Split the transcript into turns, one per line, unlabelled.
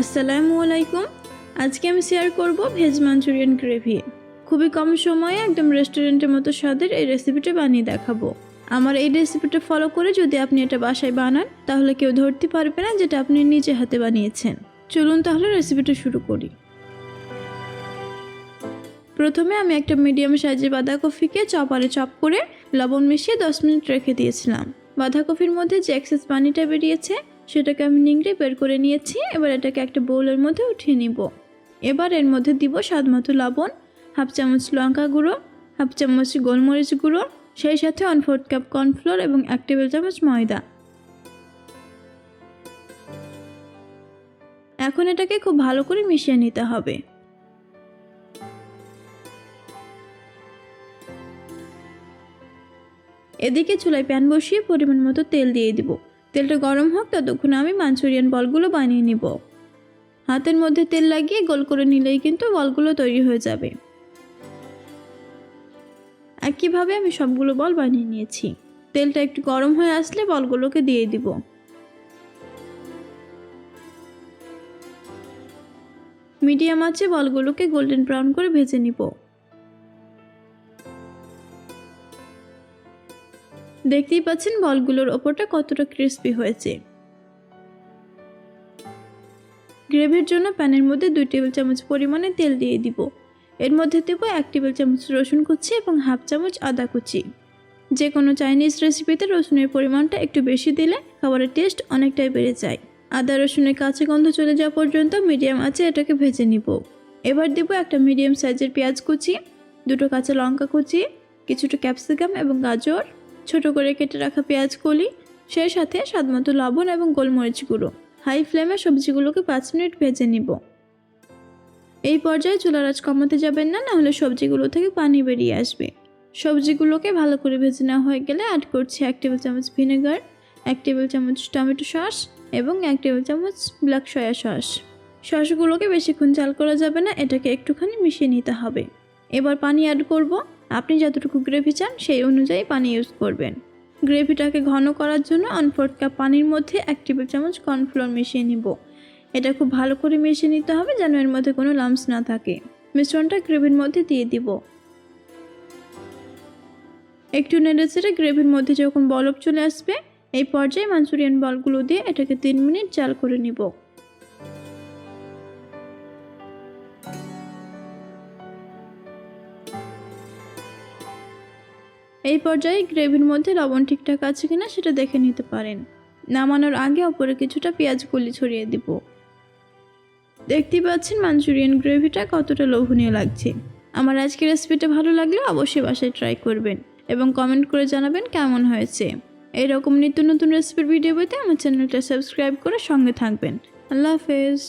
আসসালামু আলাইকুম। আজকে আমি শেয়ার করব ভেজ মাঞ্চুরিয়ান গ্রেভি। খুবই কম সময়ে একদম রেস্টুরেন্টের মতো স্বাদের এই রেসিপিটা বানিয়ে দেখাবো। আমার এই রেসিপিটা ফলো করে যদি আপনি এটা বাসায় বানান, তাহলে কেউ ধরতে পারবে না যেটা আপনি নিজে হাতে বানিয়েছেন। চলুন তাহলে রেসিপিটা শুরু করি। প্রথমে আমি একটা মিডিয়াম সাইজের বাঁধাকপিকে চপারে চপ করে লবণ মিশিয়ে দশ মিনিট রেখে দিয়েছিলাম। বাঁধাকপির মধ্যে যে এক্সেস পানিটা বেরিয়েছে সেটাকে আমি নিংড়ে বের করে নিয়েছি, এবার এটাকে একটা বোলের মধ্যে উঠিয়ে নিব। এবার এর মধ্যে দিব স্বাদ মতো লবণ, হাফ চামচ লঙ্কা গুঁড়ো, হাফ চামচ গোলমরিচ গুঁড়ো, সেই সাথে ওয়ান ফোর্থ কাপ কর্নফ্লোর এবং এক টেবিল চামচ ময়দা। এখন এটাকে খুব ভালো করে মিশিয়ে নিতে হবে। এদিকে চুলায় প্যান বসিয়ে পরিমাণ মতো তেল দিয়ে দিব। তেলটা গরম হোক, ততক্ষণ আমি মাঞ্চুরিয়ান বলগুলো বানিয়ে নিব। হাতের মধ্যে তেল লাগিয়ে গোল করে নিলেই কিন্তু বলগুলো তৈরি হয়ে যাবে। একইভাবে আমি সবগুলো বল বানিয়ে নিয়েছি। তেলটা একটু গরম হয়ে আসলে বলগুলোকে দিয়ে দিব। মিডিয়াম আছে বলগুলোকে গোল্ডেন ব্রাউন করে ভেজে নিব। দেখতেই পাচ্ছেন বলগুলোর ওপরটা কতটা ক্রিস্পি হয়েছে। গ্রেভির জন্য প্যানের মধ্যে দুই টেবিল চামচ পরিমাণে তেল দিয়ে দিব। এর মধ্যে দেব এক টেবিল চামচ রসুন কুচি এবং হাফ চামচ আদা কুচি। যে কোনো চাইনিজ রেসিপিতে রসুনের পরিমাণটা একটু বেশি দিলে খাবারের টেস্ট অনেকটাই বেড়ে যায়। আদা রসুনের কাঁচা গন্ধ চলে যাওয়া পর্যন্ত মিডিয়াম আছে এটাকে ভেজে নিব। এবার দেব একটা মিডিয়াম সাইজের পেঁয়াজ কুচি, দুটো কাঁচা লঙ্কা কুচি, কিছুটা ক্যাপসিকাম এবং গাজর। ছোট করে কেটে রাখা পেঁয়াজ, কলি, সেই সাথে স্বাদমতো লবণ এবং গোলমরিচ গুঁড়ো। হাই ফ্লেমে সবজিগুলোকে পাঁচ মিনিট ভেজে নিব। এই পর্যায়ে চুলার আঁচ কমাতে যাবেন না, নাহলে সবজিগুলো থেকে পানি বেরিয়ে আসবে। সবজিগুলোকে ভালো করে ভেজে নেওয়া হয়ে গেলে অ্যাড করছি এক টেবিল চামচ ভিনেগার, এক টেবিল চামচ টমেটো সস এবং এক টেবিল চামচ ব্ল্যাক সয়া সস। সসগুলোকে বেশিক্ষণ চাল করা যাবে না, এটাকে একটুখানি মিশিয়ে নিতে হবে। এবার পানি অ্যাড করব। আপনি যতটুকু গ্রেভি চান সেই অনুযায়ী পানি ইউজ করবেন। গ্রেভিটাকে ঘন করার জন্য ওয়ান ফোর্থ কাপ পানির মধ্যে এক টেবিল চামচ কর্নফ্লোর মিশিয়ে নিব। এটা খুব ভালো করে মিশিয়ে নিতে হবে যেন এর মধ্যে কোনো লামস না থাকে। মিশ্রণটা গ্রেভির মধ্যে দিয়ে দিব। একটু নেড়ে চেড়ে গ্রেভির মধ্যে যখন বলক চলে আসবে, এই পর্যায়ে মাঞ্চুরিয়ান বলগুলো দিয়ে এটাকে তিন মিনিট জাল করে নিব। এই পর্যায়ে গ্রেভির মধ্যে লবণ ঠিকঠাক আছে কিনা সেটা দেখে নিতে পারেন। নামানোর আগে ওপরে কিছুটা পেঁয়াজ কলি ছড়িয়ে দিব। দেখতেই পাচ্ছেন মাঞ্চুরিয়ান গ্রেভিটা কতটা লোভনীয় লাগছে। আমার আজকের রেসিপিটা ভালো লাগলে অবশ্যই বাসায় ট্রাই করবেন এবং কমেন্ট করে জানাবেন কেমন হয়েছে। এরকম নিত্য নতুন রেসিপির ভিডিও পেতে আমার চ্যানেলটা সাবস্ক্রাইব করে সঙ্গে থাকবেন। আল্লাহ হাফেজ।